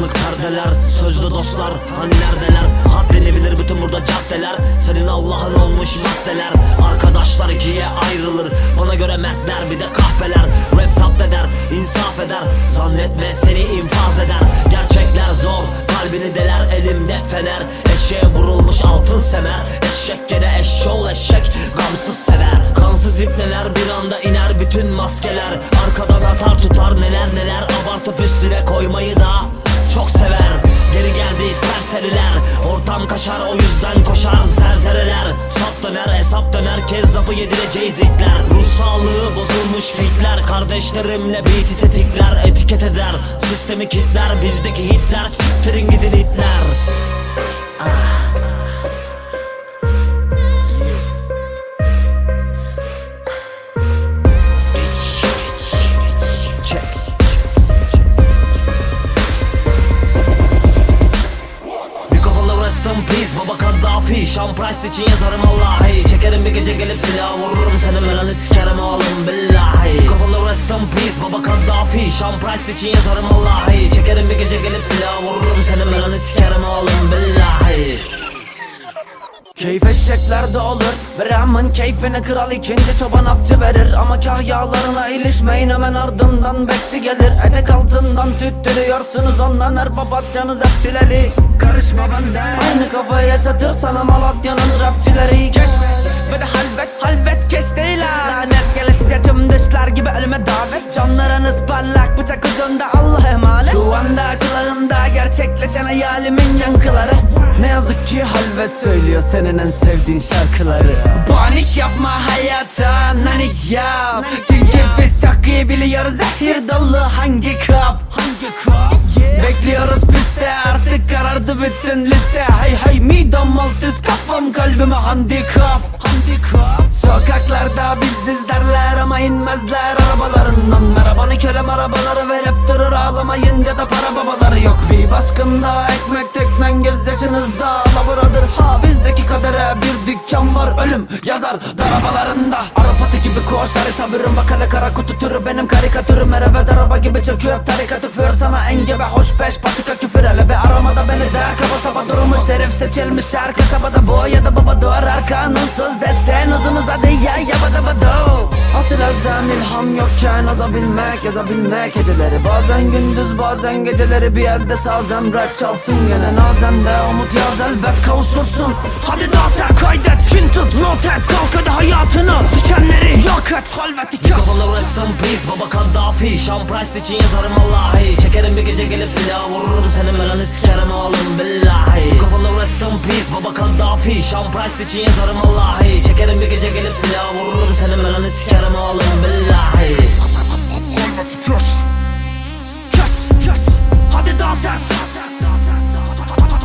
neredeler Sözlü dostlar hani neredeler? Haddini bilir bütün burada caddeler. Senin Allah'ın olmuş maddeler. Arkadaşlar ikiye ayrılır. Bana göre mertler bir de kahpeler. Rap zapt eder insaf eder. Zannetme seni infaz eder. Gerçekler zor kalbini deler elimde fener. Eşeğe vurulmuş altın semer. Eşek gene eşşoğlu eşek Gamsız sever. Kansız ipneler bir anda iner bütün maskeler. Arkadan atar tutar neler neler Abartıp üstüne koymayı da çok sever. Geri geldi serseriler. Ortam kaşar o yüzden koşar zerzereler Sap döner hesap döner kezzapı yedireceğiz itler Ruh sağlığı bozulmuş fitler Kardeşlerimle beat'i tetikler Etiket eder. Sistemi kitler Bizdeki hitler siktirin gidin itler. Check. Kaddafi Sean Price için yazarım Allahi Çekerim bir gece gelip silah vururum Senin belanı sikerim oğlum billahi. Mikrofonda rest in peace Baba Kaddafi Sean Price için yazarım Allahi Çekerim bir gece gelip silah vururum Senin belanı sikerim oğlum Keyif eşeklerde olur Veremem keyfine kral ikinci çoban apçı verir. Ama kahyalarına ilişmeyin hemen ardından bekçi gelir. Etek altından tüttürüyorsunuz ondan her papatyanız hep çileli Karışma benden Aynı kafayı yaşatır sana Malatya'nın rapçileri. Keşfet ve de halvet halvet kes değil Lanet gelesice tüm dışlar gibi ölüme davet. Canlarınız parlak bıçak ucunda Allah emanet gerçekleşen hayalimin yankıları. Ne yazık ki halvet söylüyor senin en sevdiğin şarkıları. Panik yapma hayata nanik yap. Çünkü biz çok iyi biliyoruz zehir dolu hangi kap? Hangi kap? Bekliyoruz pistte artık karardı bütün liste. Hey hey midem alt üst kafam kalbime handikap. Handikap. Sokaklarda biziz derler ama inmezler arabalarından Merhabanı kölem arabaları verip durur ağlamayınca da para babaları yok. Bir baskında ekmek teknen gözyaşınızda Laburadır ha bizdeki kadere bir dükkan var ölüm yazar darabalarında. Arap atı gibi koğuşları tabürüm bakale kara kutu türü. Benim karikatürüm Her eve araba gibi çöküyor. Tarikatı fır sana engebe hoş beş patika küfür. Hele be aramada beni der kaba saba durmuş şerif seçilmiş her kasabada bu ya da baba doğar kanunsuz desen uzun uzadı ya özlem ilham yokken azabilmek yazabilmek heceleri. Bazen gündüz bazen geceleri bir elde saz emret çalsın Gene nazemde umut yaz elbet kavuşursun. Hadi daha sen kaydet kin tut not et Al hadi hayatını. Sikenleri yok et Halveti kes Mikrofonda rest in peace Baba Kaddafi Sean Price için yazarım Allahi. Çekerim bir gece gelip silah vururum Senin belanı sikerim oğlum billahi. Mikrofonda rest in peace Baba Kaddafi Sean Price için yazarım Allahi. Çekerim bir gece gelip silah vururum Senin belanı sikerim oğlum billahi Kes